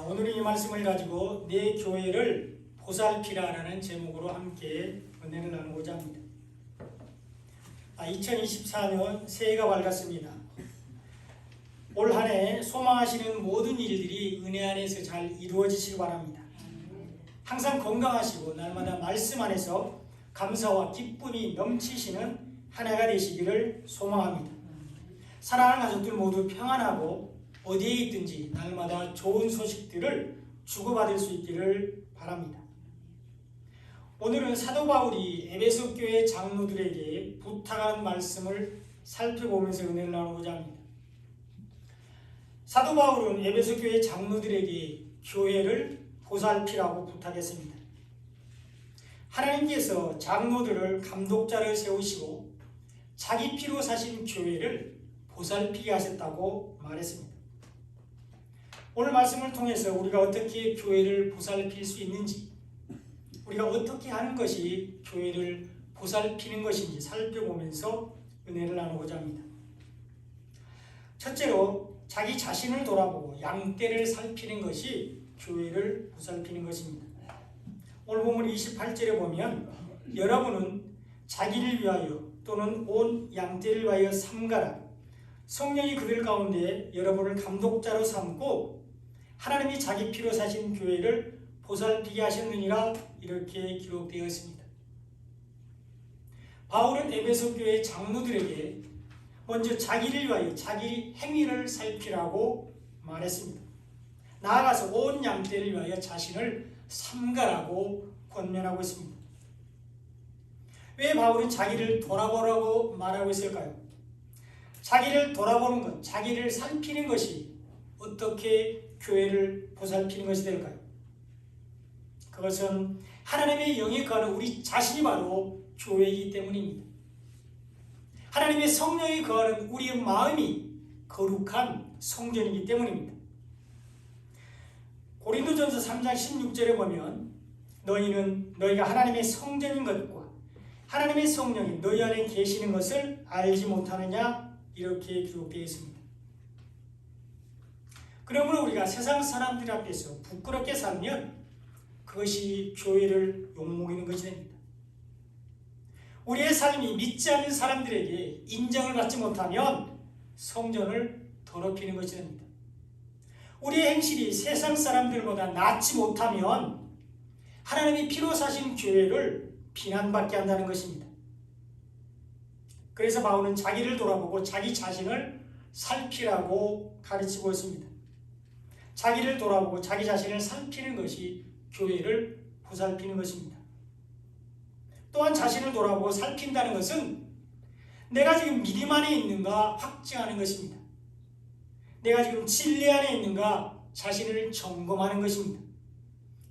아, 오늘은 이 말씀을 가지고 내 교회를 보살피라라는 제목으로 함께 은혜를 나누고자 합니다. 아, 2024년 새해가 밝았습니다. 올 한 해 소망하시는 모든 일들이 은혜 안에서 잘 이루어지시기 바랍니다. 항상 건강하시고 날마다 말씀 안에서 감사와 기쁨이 넘치시는 한 해가 되시기를 소망합니다. 사랑하는 가족들 모두 평안하고 어디에 있든지 날마다 좋은 소식들을 주고받을 수 있기를 바랍니다. 오늘은 사도 바울이 에베소 교회 장로들에게 부탁하는 말씀을 살펴보면서 은혜를 나누고자 합니다. 사도 바울은 에베소 교회 장로들에게 교회를 보살피라고 부탁했습니다. 하나님께서 장로들을 감독자를 세우시고 자기 피로 사신 교회를 보살피게 하셨다고 말했습니다. 오늘 말씀을 통해서 우리가 어떻게 교회를 보살필 수 있는지, 우리가 어떻게 하는 것이 교회를 보살피는 것인지 살펴보면서 은혜를 나누고자 합니다. 첫째로 자기 자신을 돌아보고 양떼를 살피는 것이 교회를 보살피는 것입니다. 오늘 본문 28절에 보면 여러분은 자기를 위하여 또는 온 양떼를 위하여 삼가라. 성령이 그들 가운데 여러분을 감독자로 삼고 하나님이 자기 피로 사신 교회를 보살피게 하셨느니라 이렇게 기록되어 있습니다. 바울은 에베소 교회 장로들에게 먼저 자기를 위하여 자기 행위를 살피라고 말했습니다. 나아가서 온 양떼를 위하여 자신을 삼가라고 권면하고 있습니다. 왜 바울은 자기를 돌아보라고 말하고 있을까요? 자기를 돌아보는 것, 자기를 살피는 것이 어떻게 교회를 보살피는 것이 될까요? 그것은 하나님의 영에 거하는 우리 자신이 바로 교회이기 때문입니다. 하나님의 성령이 거하는 우리의 마음이 거룩한 성전이기 때문입니다. 고린도전서 3장 16절에 보면 너희는 너희가 하나님의 성전인 것과 하나님의 성령이 너희 안에 계시는 것을 알지 못하느냐 이렇게 기록되어 있습니다. 그러므로 우리가 세상 사람들 앞에서 부끄럽게 살면 그것이 교회를 욕먹이는 것이 됩니다. 우리의 삶이 믿지 않는 사람들에게 인정을 받지 못하면 성전을 더럽히는 것이 됩니다. 우리의 행실이 세상 사람들보다 낫지 못하면 하나님이 피로 사신 교회를 비난받게 한다는 것입니다. 그래서 바울은 자기를 돌아보고 자기 자신을 살피라고 가르치고 있습니다. 자기를 돌아보고 자기 자신을 살피는 것이 교회를 보살피는 것입니다. 또한 자신을 돌아보고 살핀다는 것은 내가 지금 믿음 안에 있는가 확증하는 것입니다. 내가 지금 진리 안에 있는가 자신을 점검하는 것입니다.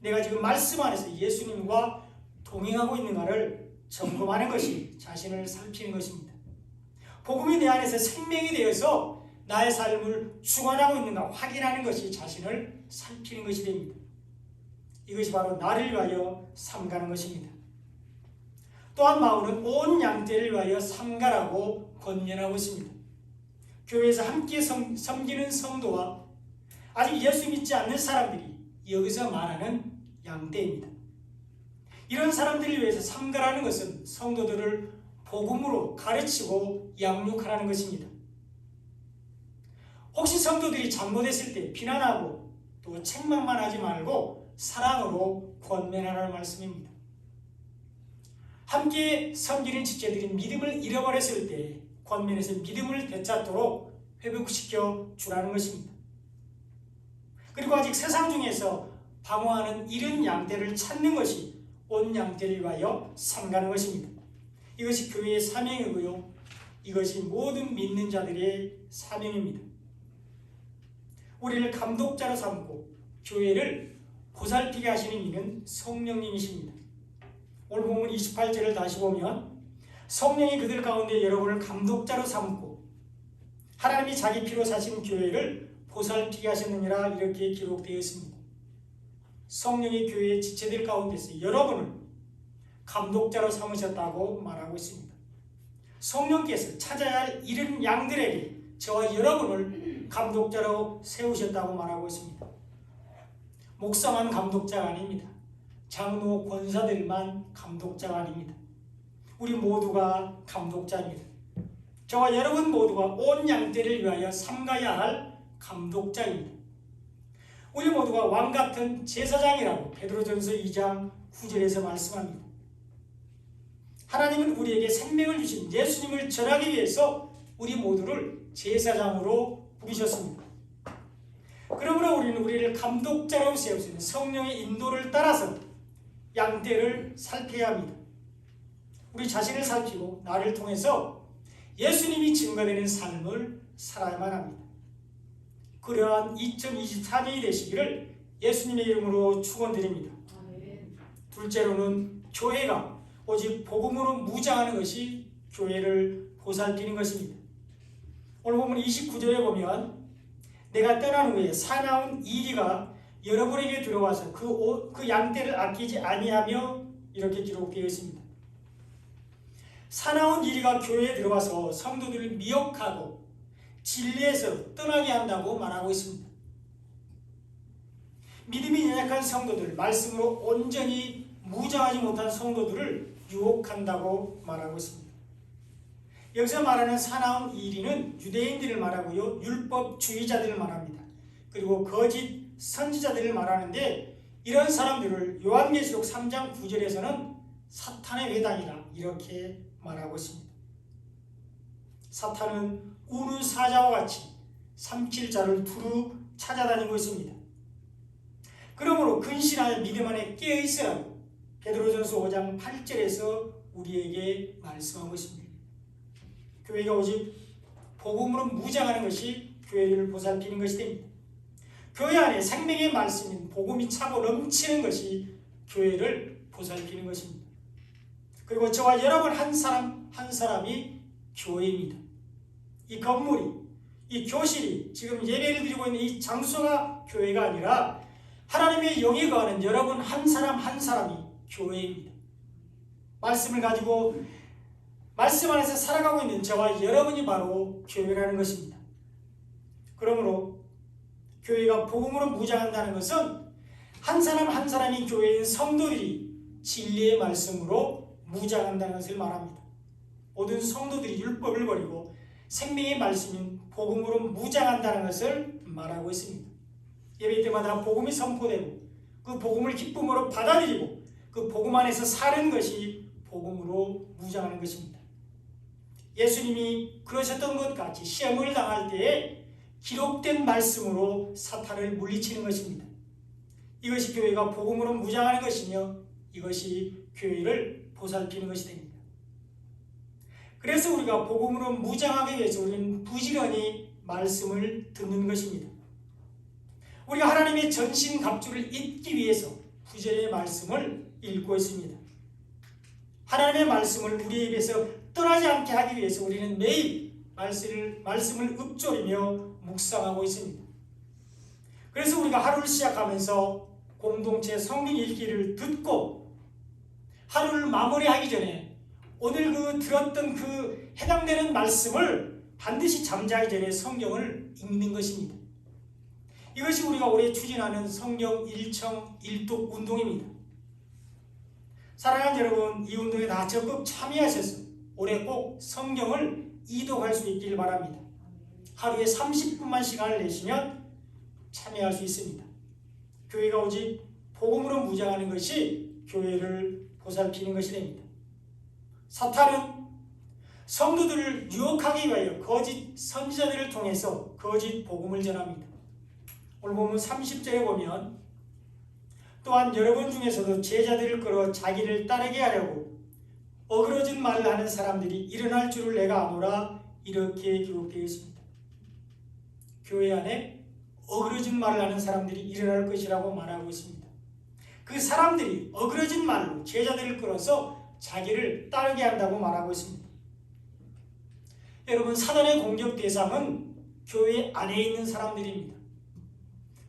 내가 지금 말씀 안에서 예수님과 동행하고 있는가를 점검하는 것이 자신을 살피는 것입니다. 복음이 내 안에서 생명이 되어서 나의 삶을 주관하고 있는가 확인하는 것이 자신을 살피는 것이 됩니다. 이것이 바로 나를 위하여 삼가는 것입니다. 또한 바울은 온 양떼를 위하여 삼가라고 권면하고 있습니다. 교회에서 함께 섬, 섬기는 성도와 아직 예수 믿지 않는 사람들이 여기서 말하는 양떼입니다. 이런 사람들을 위해서 삼가라는 것은 성도들을 복음으로 가르치고 양육하라는 것입니다. 혹시 성도들이 잘못했을 때 비난하고 또 책망만 하지 말고 사랑으로 권면하라는 말씀입니다. 함께 섬기는 지체들이 믿음을 잃어버렸을 때 권면에서 믿음을 되찾도록 회복시켜 주라는 것입니다. 그리고 아직 세상 중에서 방황하는 이른 양떼를 찾는 것이 온 양떼를 위하여 삼가는 것입니다. 이것이 교회의 사명이고요. 이것이 모든 믿는 자들의 사명입니다. 우리를 감독자로 삼고 교회를 보살피게 하시는 이는 성령님이십니다. 오늘 본문 28절을 다시 보면 성령이 그들 가운데 여러분을 감독자로 삼고 하나님이 자기 피로 사신 교회를 보살피게 하셨느니라 이렇게 기록되어 있습니다. 성령이 교회의 지체들 가운데서 여러분을 감독자로 삼으셨다고 말하고 있습니다. 성령께서 찾아야 할 이른 양들에게 저와 여러분을 감독자로 세우셨다고 말하고 있습니다. 목사만 감독자가 아닙니다. 장로 권사들만 감독자가 아닙니다. 우리 모두가 감독자입니다. 저와 여러분 모두가 온 양떼를 위하여 삼가야 할 감독자입니다. 우리 모두가 왕 같은 제사장이라고 베드로전서 2장 9절에서 말씀합니다. 하나님은 우리에게 생명을 주신 예수님을 전하기 위해서 우리 모두를 제사장으로 부르셨습니다. 그러므로 우리는 우리를 감독자로 세우시는 성령의 인도를 따라서 양떼를 살펴야 합니다. 우리 자신을 살피고 나를 통해서 예수님이 증거되는 삶을 살아야만 합니다. 그러한 2024년이 되시기를 예수님의 이름으로 축원드립니다. 둘째로는 교회가 오직 복음으로 무장하는 것이 교회를 보살피는 것입니다. 오늘 보면 29절에 보면 내가 떠난 후에 사나운 이리가 여러분에게 들어와서 그, 옷, 그 양떼를 아끼지 아니하며 이렇게 기록되어 있습니다. 사나운 이리가 교회에 들어와서 성도들을 미혹하고 진리에서 떠나게 한다고 말하고 있습니다. 믿음이 연약한 성도들, 말씀으로 온전히 무장하지 못한 성도들을 유혹한다고 말하고 있습니다. 여기서 말하는 사나운 이리는 유대인들을 말하고요, 율법주의자들을 말합니다. 그리고 거짓 선지자들을 말하는데 이런 사람들을 요한계시록 3장 9절에서는 사탄의 회당이라 이렇게 말하고 있습니다. 사탄은 우는 사자와 같이 삼킬 자를 두루 찾아다니고 있습니다. 그러므로 근신하여 믿음 안에 깨어 있으라고 베드로전서 5장 8절에서 우리에게 말씀하고 있습니다. 교회가 오직 복음으로 무장하는 것이 교회를 보살피는 것이 됩니다. 교회 안에 생명의 말씀인 복음이 차고 넘치는 것이 교회를 보살피는 것입니다. 그리고 저와 여러분 한 사람 한 사람이 교회입니다. 이 건물이 이 교실이 지금 예배를 드리고 있는 이 장소가 교회가 아니라 하나님의 영이 거하는 여러분 한 사람 한 사람이 교회입니다. 말씀을 가지고 말씀 안에서 살아가고 있는 저와 여러분이 바로 교회라는 것입니다. 그러므로 교회가 복음으로 무장한다는 것은 한 사람 한 사람이 교회인 성도들이 진리의 말씀으로 무장한다는 것을 말합니다. 모든 성도들이 율법을 버리고 생명의 말씀인 복음으로 무장한다는 것을 말하고 있습니다. 예배 때마다 복음이 선포되고 그 복음을 기쁨으로 받아들이고 그 복음 안에서 사는 것이 복음으로 무장하는 것입니다. 예수님이 그러셨던 것 같이 시험을 당할 때에 기록된 말씀으로 사탄을 물리치는 것입니다. 이것이 교회가 복음으로 무장하는 것이며 이것이 교회를 보살피는 것이 됩니다. 그래서 우리가 복음으로 무장하기 위해서 우리는 부지런히 말씀을 듣는 것입니다. 우리가 하나님의 전신 갑주를 잊기 위해서 구절의 말씀을 읽고 있습니다. 하나님의 말씀을 우리 입에서 떠나지 않게 하기 위해서 우리는 매일 말씀을, 말씀을 읊조리며 묵상하고 있습니다. 그래서 우리가 하루를 시작하면서 공동체 성경 읽기를 듣고 하루를 마무리하기 전에 오늘 그 들었던 그 해당되는 말씀을 반드시 잠자기 전에 성경을 읽는 것입니다. 이것이 우리가 올해 추진하는 성경 일청 일독 운동입니다. 사랑하는 여러분, 이 운동에 다 적극 참여하셔서 올해 꼭 성경을 이독할 수 있길 바랍니다. 하루에 30분만 시간을 내시면 참여할 수 있습니다. 교회가 오직 복음으로 무장하는 것이 교회를 보살피는 것이 됩니다. 사탄은 성도들을 유혹하기 위하여 거짓 선지자들을 통해서 거짓 복음을 전합니다. 오늘 보면 30절에 보면 또한 여러분 중에서도 제자들을 끌어 자기를 따르게 하려고 어그러진 말을 하는 사람들이 일어날 줄을 내가 아노라 이렇게 기록되어 있습니다. 교회 안에 어그러진 말을 하는 사람들이 일어날 것이라고 말하고 있습니다. 그 사람들이 어그러진 말로 제자들을 끌어서 자기를 따르게 한다고 말하고 있습니다. 여러분 사단의 공격 대상은 교회 안에 있는 사람들입니다.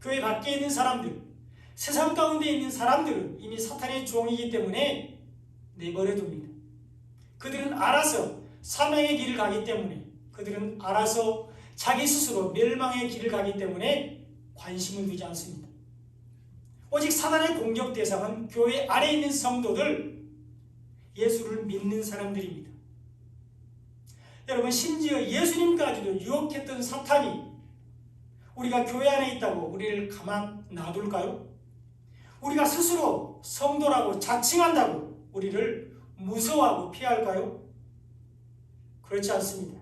교회 밖에 있는 사람들, 세상 가운데 있는 사람들은 이미 사탄의 종이기 때문에 내버려 둡니다. 그들은 알아서 사명의 길을 가기 때문에 그들은 알아서 자기 스스로 멸망의 길을 가기 때문에 관심을 두지 않습니다. 오직 사단의 공격 대상은 교회 안에 있는 성도들, 예수를 믿는 사람들입니다. 여러분, 심지어 예수님까지도 유혹했던 사탄이 우리가 교회 안에 있다고 우리를 가만 놔둘까요? 우리가 스스로 성도라고 자칭한다고 우리를 무서워하고 피할까요? 그렇지 않습니다.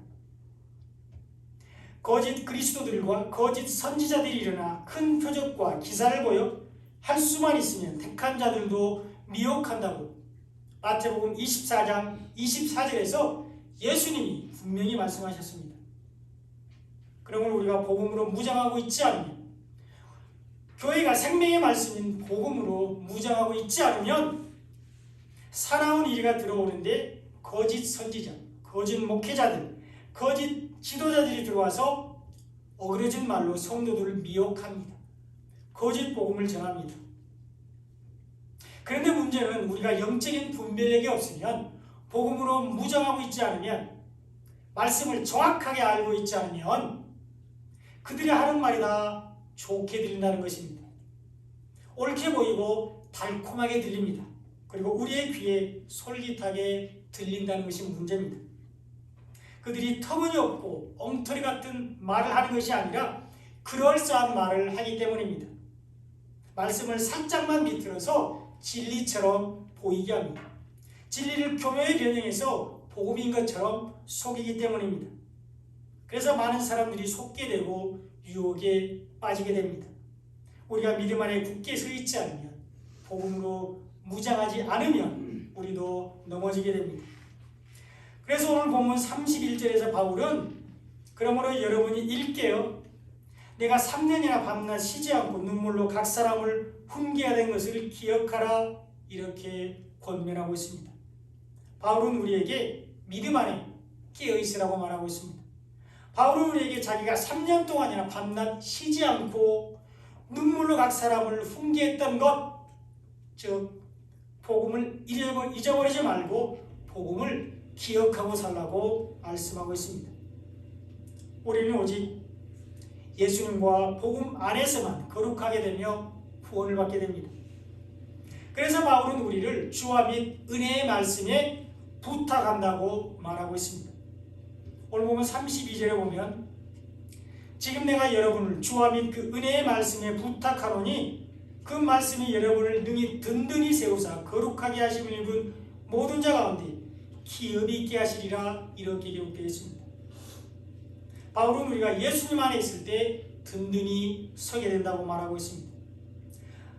거짓 그리스도들과 거짓 선지자들이 일어나 큰 표적과 기사를 보여 할 수만 있으면 택한 자들도 미혹한다고 마태복음 24장 24절에서 예수님이 분명히 말씀하셨습니다. 그러면 우리가 복음으로 무장하고 있지 않으면 교회가 생명의 말씀인 복음으로 무장하고 있지 않으면 사나운 이리가 들어오는데 거짓 선지자, 거짓 목회자들, 거짓 지도자들이 들어와서 어그러진 말로 성도들을 미혹합니다. 거짓 복음을 전합니다. 그런데 문제는 우리가 영적인 분별력이 없으면 복음으로 무장하고 있지 않으면 말씀을 정확하게 알고 있지 않으면 그들이 하는 말이 다 좋게 들린다는 것입니다. 옳게 보이고 달콤하게 들립니다. 그리고 우리의 귀에 솔깃하게 들린다는 것이 문제입니다. 그들이 터무니없고 엉터리 같은 말을 하는 것이 아니라 그럴싸한 말을 하기 때문입니다. 말씀을 살짝만 비틀어서 진리처럼 보이게 합니다. 진리를 교묘히 변형해서 복음인 것처럼 속이기 때문입니다. 그래서 많은 사람들이 속게 되고 유혹에 빠지게 됩니다. 우리가 믿음 안에 굳게 서 있지 않으면 복음으로 무장하지 않으면 우리도 넘어지게 됩니다. 그래서 오늘 본문 31절에서 바울은 그러므로 여러분이 읽게요. 내가 3년이나 밤낮 쉬지 않고 눈물로 각 사람을 훈계하는 것을 기억하라 이렇게 권면하고 있습니다. 바울은 우리에게 믿음 안에 깨어 있으라고 말하고 있습니다. 바울은 우리에게 자기가 3년 동안이나 밤낮 쉬지 않고 눈물로 각 사람을 훈계했던 것, 즉 복음을 잊어버리지 말고 복음을 기억하고 살라고 말씀하고 있습니다. 우리는 오직 예수님과 복음 안에서만 거룩하게 되며 구원을 받게 됩니다. 그래서 바울은 우리를 주와 및 은혜의 말씀에 부탁한다고 말하고 있습니다. 오늘 보면 32절에 보면 지금 내가 여러분을 주와 및 그 은혜의 말씀에 부탁하노니 그 말씀이 여러분을 능히 든든히 세우사 거룩하게 하심을 입은 모든 자 가운데 기업이 있게 하시리라 이렇게 기록되어 있습니다. 바울은 우리가 예수님 안에 있을 때 든든히 서게 된다고 말하고 있습니다.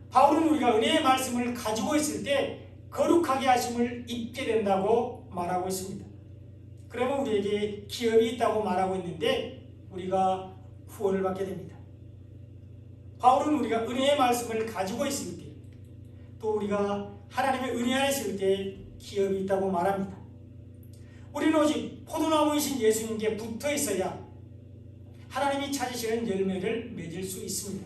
바울은 우리가 은혜의 말씀을 가지고 있을 때 거룩하게 하심을 입게 된다고 말하고 있습니다. 그러면 우리에게 기업이 있다고 말하고 있는데 우리가 후원을 받게 됩니다. 바울은 우리가 은혜의 말씀을 가지고 있을 때, 또 우리가 하나님의 은혜 안에 있을 때 기업이 있다고 말합니다. 우리는 오직 포도나무이신 예수님께 붙어 있어야 하나님이 찾으시는 열매를 맺을 수 있습니다.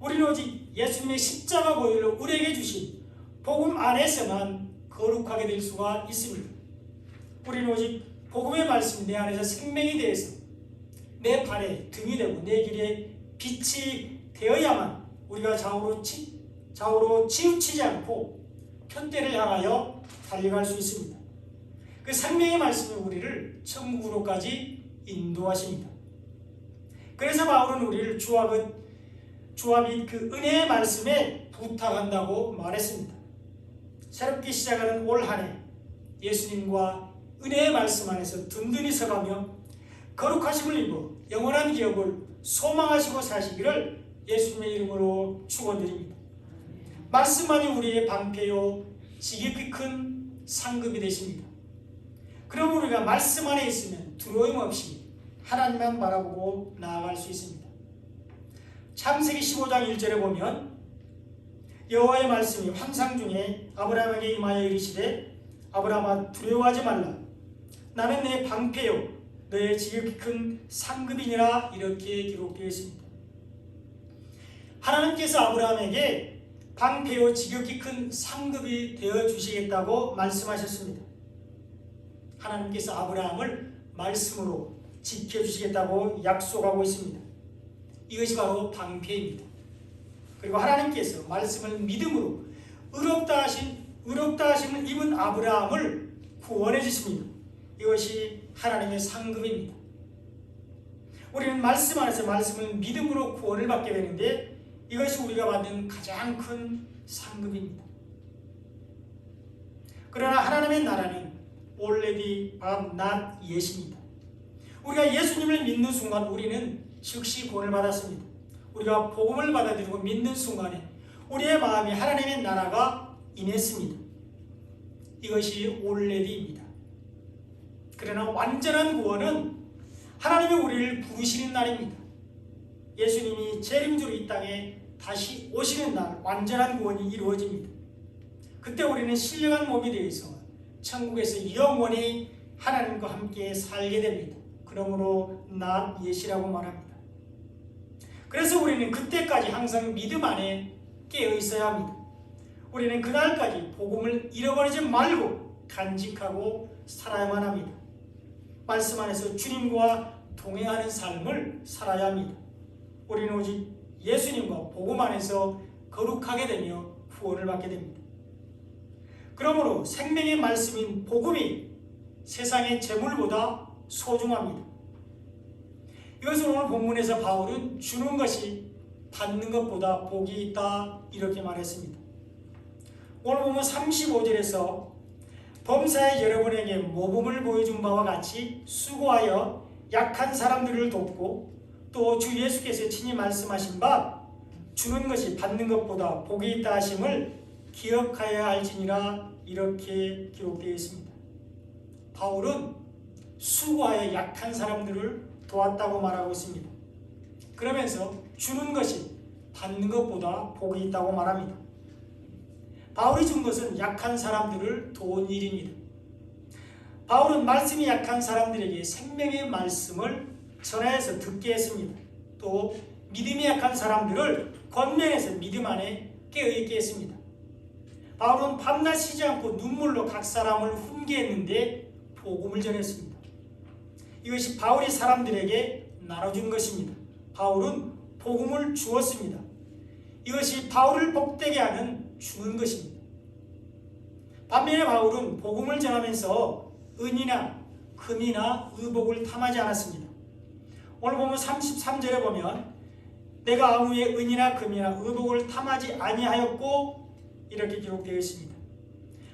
우리는 오직 예수님의 십자가 보혈로 우리에게 주신 복음 안에서만 거룩하게 될 수가 있습니다. 우리는 오직 복음의 말씀이 내 안에서 생명이 되어서 내 발에 등이 되고 내 길에 빛이 되어야만 우리가 좌우로, 치, 좌우로 치우치지 않고 편대를 향하여 달려갈 수 있습니다. 그 생명의 말씀이 우리를 천국으로까지 인도하십니다. 그래서 바울은 우리를 주와 그 주와 및그 은혜의 말씀에 부탁한다고 말했습니다. 새롭게 시작하는 올 한해 예수님과 은혜의 말씀 안에서 든든히 서가며 거룩하심을 입어 영원한 기업을 소망하시고 사시기를 예수님의 이름으로 축원드립니다. 말씀만이 우리의 방패요 지극히 큰 상급이 되십니다. 그럼 우리가 말씀 안에 있으면 두려움 없이 하나님만 바라보고 나아갈 수 있습니다. 창세기 15장 1절에 보면 여호와의 말씀이 환상 중에 아브라함에게 임하여 이르시되 아브라함아 두려워하지 말라 나는 내 방패요 너의 지극히 큰 상급이니라 이렇게 기록되어 있습니다. 하나님께서 아브라함에게 방패요 지극히 큰 상급이 되어 주시겠다고 말씀하셨습니다. 하나님께서 아브라함을 말씀으로 지켜주시겠다고 약속하고 있습니다. 이것이 바로 방패입니다. 그리고 하나님께서 말씀을 믿음으로 의롭다 하신 의롭다 하심을 입은 아브라함을 구원해 주십니다. 이것이 하나님의 상급입니다. 우리는 말씀 안에서 말씀을 믿음으로 구원을 받게 되는데 이것이 우리가 받는 가장 큰 상급입니다. 그러나 하나님의 나라는 but not yet입니다. 우리가 예수님을 믿는 순간 우리는 즉시 구원을 받았습니다. 우리가 복음을 받아들이고 믿는 순간에 우리의 마음이 하나님의 나라가 임했습니다. 이것이 already입니다. 그러나 완전한 구원은 하나님이 우리를 부르시는 날입니다. 예수님이 재림주로 이 땅에 다시 오시는 날 완전한 구원이 이루어집니다. 그때 우리는 신령한 몸이 되어서 천국에서 영원히 하나님과 함께 살게 됩니다. 그러므로 나 예시라고 말합니다. 그래서 우리는 그때까지 항상 믿음 안에 깨어 있어야 합니다. 우리는 그날까지 복음을 잃어버리지 말고 간직하고 살아야만 합니다. 말씀 안에서 주님과 동행하는 삶을 살아야 합니다. 우리는 오직 예수님과 복음 안에서 거룩하게 되며 구원을 받게 됩니다. 그러므로 생명의 말씀인 복음이 세상의 재물보다 소중합니다. 이것을 오늘 본문에서 바울은 주는 것이 받는 것보다 복이 있다 이렇게 말했습니다. 오늘 보면 35절에서 범사에 여러분에게 모범을 보여준 바와 같이 수고하여 약한 사람들을 돕고 또 주 예수께서 친히 말씀하신 바 주는 것이 받는 것보다 복이 있다 하심을 기억하여야 할지니라 이렇게 기록되어 있습니다. 바울은 수고하여 약한 사람들을 도왔다고 말하고 있습니다. 그러면서 주는 것이 받는 것보다 복이 있다고 말합니다. 바울이 준 것은 약한 사람들을 도운 일입니다. 바울은 말씀이 약한 사람들에게 생명의 말씀을 전하여서 듣게 했습니다. 또 믿음이 약한 사람들을 권면해서 믿음 안에 깨어있게 했습니다. 바울은 밤낮 쉬지 않고 눈물로 각 사람을 훈계했는데 복음을 전했습니다. 이것이 바울이 사람들에게 나눠준 것입니다. 바울은 복음을 주었습니다. 이것이 바울을 복되게 하는 주는 것입니다. 반면에 바울은 복음을 전하면서 은이나 금이나 의복을 탐하지 않았습니다. 오늘 보면 33절에 보면 내가 아무의 은이나 금이나 의복을 탐하지 아니하였고 이렇게 기록되어 있습니다.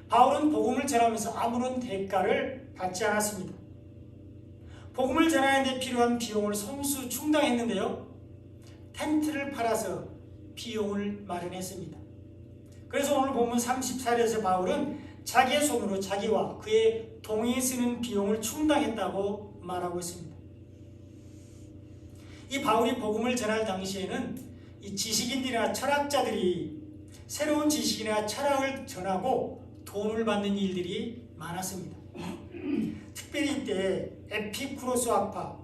바울은 복음을 전하면서 아무런 대가를 받지 않았습니다. 복음을 전하는 데 필요한 비용을 손수 충당했는데요. 텐트를 팔아서 비용을 마련했습니다. 그래서 오늘 본문 34절에서 바울은 자기의 손으로 자기와 그의 동행이 쓰는 비용을 충당했다고 말하고 있습니다. 이 바울이 복음을 전할 당시에는 이 지식인들이나 철학자들이 새로운 지식이나 철학을 전하고 도움을 받는 일들이 많았습니다. 특별히 이때 에피쿠로스 학파,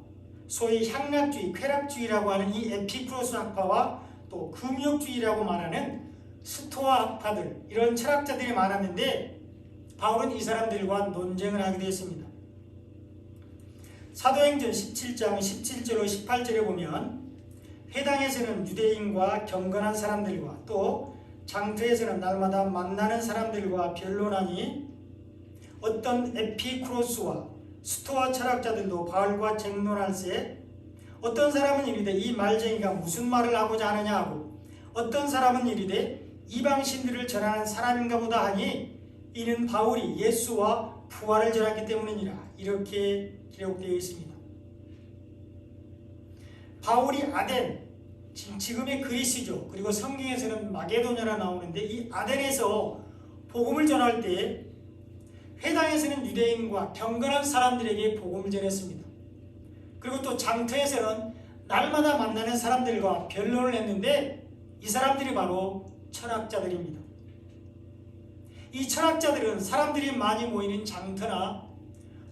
소위 향락주의, 쾌락주의라고 하는 이 에피쿠로스 학파와 또 금욕주의라고 말하는 스토아 학파들 이런 철학자들이 많았는데 바울은 이 사람들과 논쟁을 하게 되었습니다. 사도행전 17장 17절로 18절에 보면 회당에서는 유대인과 경건한 사람들과 또 장터에서는 날마다 만나는 사람들과 변론하니 어떤 에피크로스와 스토아 철학자들도 바울과 쟁론할세 어떤 사람은 이르되 이 말쟁이가 무슨 말을 하고자 하느냐 하고 어떤 사람은 이르되 이방 신들을 전하는 사람인가 보다 하니 이는 바울이 예수와 부활을 전했기 때문이니라 이렇게 기록되어 있습니다. 바울이 아덴 지금의 그리스죠. 그리고 성경에서는 마게도냐라 나오는데 이 아덴에서 복음을 전할 때 회당에서는 유대인과 경건한 사람들에게 복음을 전했습니다. 그리고 또 장터에서는 날마다 만나는 사람들과 변론을 했는데 이 사람들이 바로 철학자들입니다. 이 철학자들은 사람들이 많이 모이는 장터나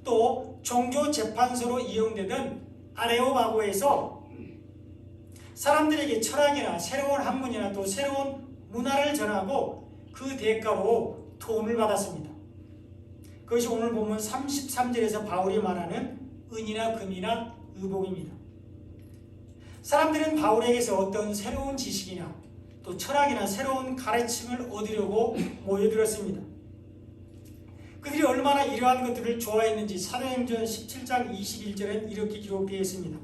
또 종교 재판소로 이용되던 아레오바고에서 사람들에게 철학이나 새로운 학문이나 또 새로운 문화를 전하고 그 대가로 돈을 받았습니다. 그것이 오늘 보면 33절에서 바울이 말하는 은이나 금이나 의복입니다. 사람들은 바울에게서 어떤 새로운 지식이나 또 철학이나 새로운 가르침을 얻으려고 모여들었습니다. 그들이 얼마나 이러한 것들을 좋아했는지 사도행전 17장 21절엔 이렇게 기록되어 있습니다.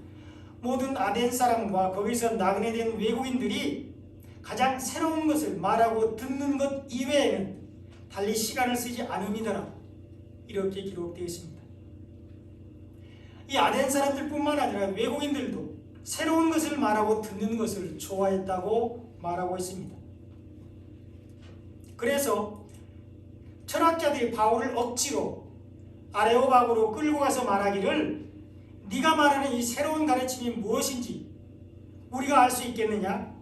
모든 아덴 사람과 거기서 나그네 된 외국인들이 가장 새로운 것을 말하고 듣는 것 이외에는 달리 시간을 쓰지 않음이더라. 이렇게 기록되어 있습니다. 이 아덴 사람들뿐만 아니라 외국인들도 새로운 것을 말하고 듣는 것을 좋아했다고 말하고 있습니다. 그래서 철학자들이 바울을 억지로 아레오박으로 끌고 가서 말하기를 네가 말하는 이 새로운 가르침이 무엇인지 우리가 알 수 있겠느냐?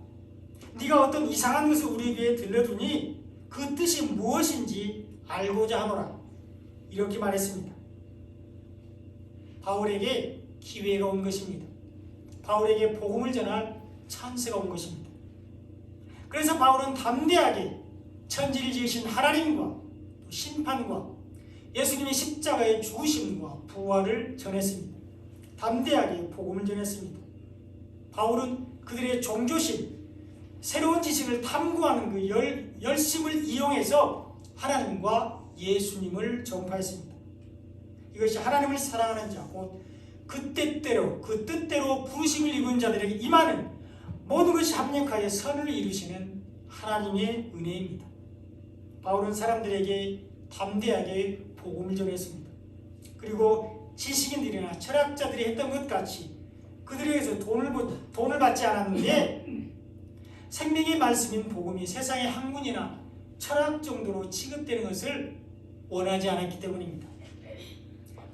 네가 어떤 이상한 것을 우리에게 들려두니 그 뜻이 무엇인지 알고자 하노라. 이렇게 말했습니다. 바울에게 기회가 온 것입니다. 바울에게 복음을 전할 찬스가 온 것입니다. 그래서 바울은 담대하게 천지를 지으신 하나님과 심판과 예수님의 십자가의 죽으심과 부활을 전했습니다. 담대하게 복음을 전했습니다. 바울은 그들의 종교심, 새로운 지식을 탐구하는 그 열, 열심을 이용해서 하나님과 예수님을 전파했습니다. 이것이 하나님을 사랑하는 자, 곧그 뜻대로, 그 뜻대로 부르심을 입은 자들에게 임하는 모든 것이 합력하여 선을 이루시는 하나님의 은혜입니다. 바울은 사람들에게 담대하게 복음을 전했습니다. 그리고 지식인들이나 철학자들이 했던 것 같이 그들에게서 돈을, 돈을 받지 않았는데 생명의 말씀인 복음이 세상의 학문이나 철학 정도로 취급되는 것을 원하지 않았기 때문입니다.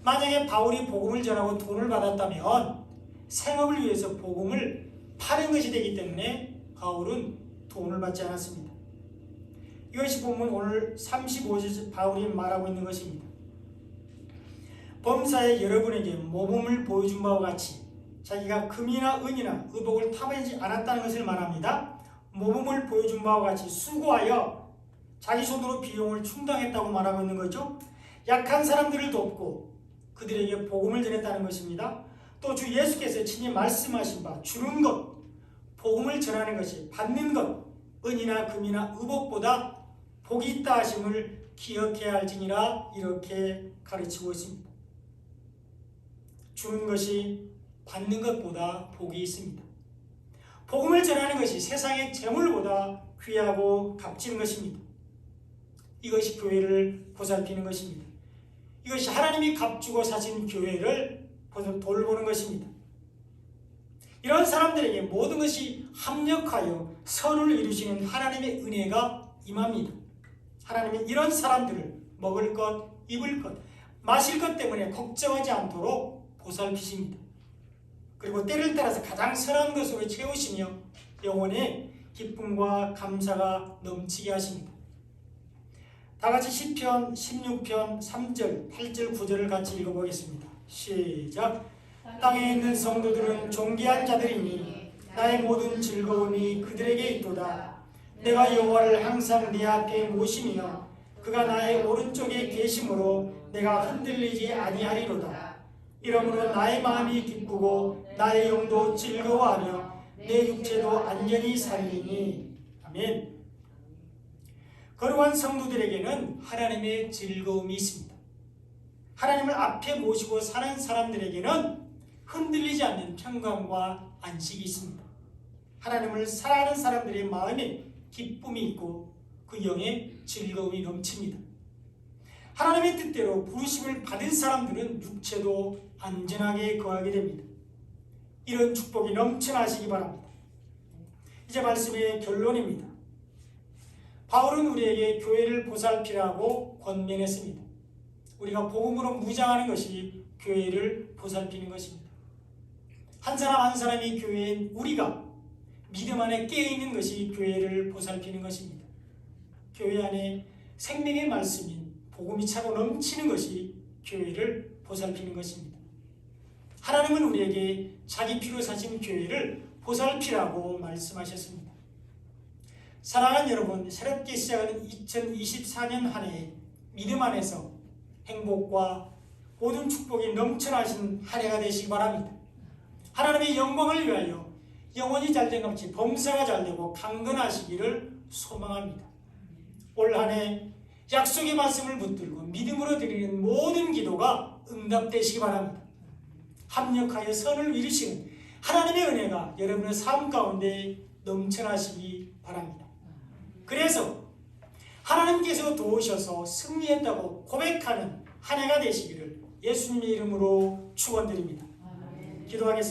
만약에 바울이 복음을 전하고 돈을 받았다면 생업을 위해서 복음을 파는 것이 되기 때문에 바울은 돈을 받지 않았습니다. 이것이 보면 오늘 35절 바울이 말하고 있는 것입니다. 범사에 여러분에게 모범을 보여준 바와 같이 자기가 금이나 은이나 의복을 탐하지 않았다는 것을 말합니다. 모범을 보여준 바와 같이 수고하여 자기 손으로 비용을 충당했다고 말하고 있는 거죠. 약한 사람들을 돕고 그들에게 복음을 전했다는 것입니다. 또 주 예수께서 친히 말씀하신 바 주는 것, 복음을 전하는 것이 받는 것, 은이나 금이나 의복보다 복이 있다 하심을 기억해야 할지니라 이렇게 가르치고 있습니다. 주는 것이 받는 것보다 복이 있습니다. 복음을 전하는 것이 세상의 재물보다 귀하고 값지는 것입니다. 이것이 교회를 보살피는 것입니다. 이것이 하나님이 값주고 사신 교회를 돌보는 것입니다. 이런 사람들에게 모든 것이 합력하여 선을 이루시는 하나님의 은혜가 임합니다. 하나님은 이런 사람들을 먹을 것, 입을 것, 마실 것 때문에 걱정하지 않도록 보살피십니다. 그리고 때를 따라서 가장 선한 것으로 채우시며 영혼의 기쁨과 감사가 넘치게 하십니다. 다 같이 시편 16편 3절, 8절, 9절을 같이 읽어보겠습니다. 시작. 땅에 있는 성도들은 존귀한 자들이니 나의 모든 즐거움이 그들에게 있도다. 내가 여호와를 항상 네 앞에 모시며 그가 나의 오른쪽에 계심으로 내가 흔들리지 아니하리로다. 이러므로 나의 마음이 기쁘고 나의 영도 즐거워하며 내 육체도 안녕히 살리니 아멘. 거룩한 성도들에게는 하나님의 즐거움이 있습니다. 하나님을 앞에 모시고 사는 사람들에게는 흔들리지 않는 평강과 안식이 있습니다. 하나님을 사랑하는 사람들의 마음에 기쁨이 있고 그 영에 즐거움이 넘칩니다. 하나님의 뜻대로 부르심을 받은 사람들은 육체도 안전하게 거하게 됩니다. 이런 축복이 넘쳐나시기 바랍니다. 이제 말씀의 결론입니다. 바울은 우리에게 교회를 보살피라고 권면했습니다. 우리가 복음으로 무장하는 것이 교회를 보살피는 것입니다. 한 사람 한 사람이 교회인 우리가 믿음 안에 깨어있는 것이 교회를 보살피는 것입니다. 교회 안에 생명의 말씀인 복음이 차고 넘치는 것이 교회를 보살피는 것입니다. 하나님은 우리에게 자기 피로 사신 교회를 보살피라고 말씀하셨습니다. 사랑하는 여러분, 새롭게 시작하는 2024년 한 해 믿음 안에서 행복과 모든 축복이 넘쳐나신 한 해가 되시기 바랍니다. 하나님의 영광을 위하여 영혼이 잘된 것 같이 범사가 잘되고 강건하시기를 소망합니다. 올 한 해 약속의 말씀을 붙들고 믿음으로 드리는 모든 기도가 응답되시기 바랍니다. 합력하여 선을 이루시는 하나님의 은혜가 여러분의 삶 가운데 넘쳐나시기 바랍니다. 그래서 하나님께서 도우셔서 승리했다고 고백하는 한 해가 되시기를 예수님의 이름으로 축원드립니다. 기도하겠습니다.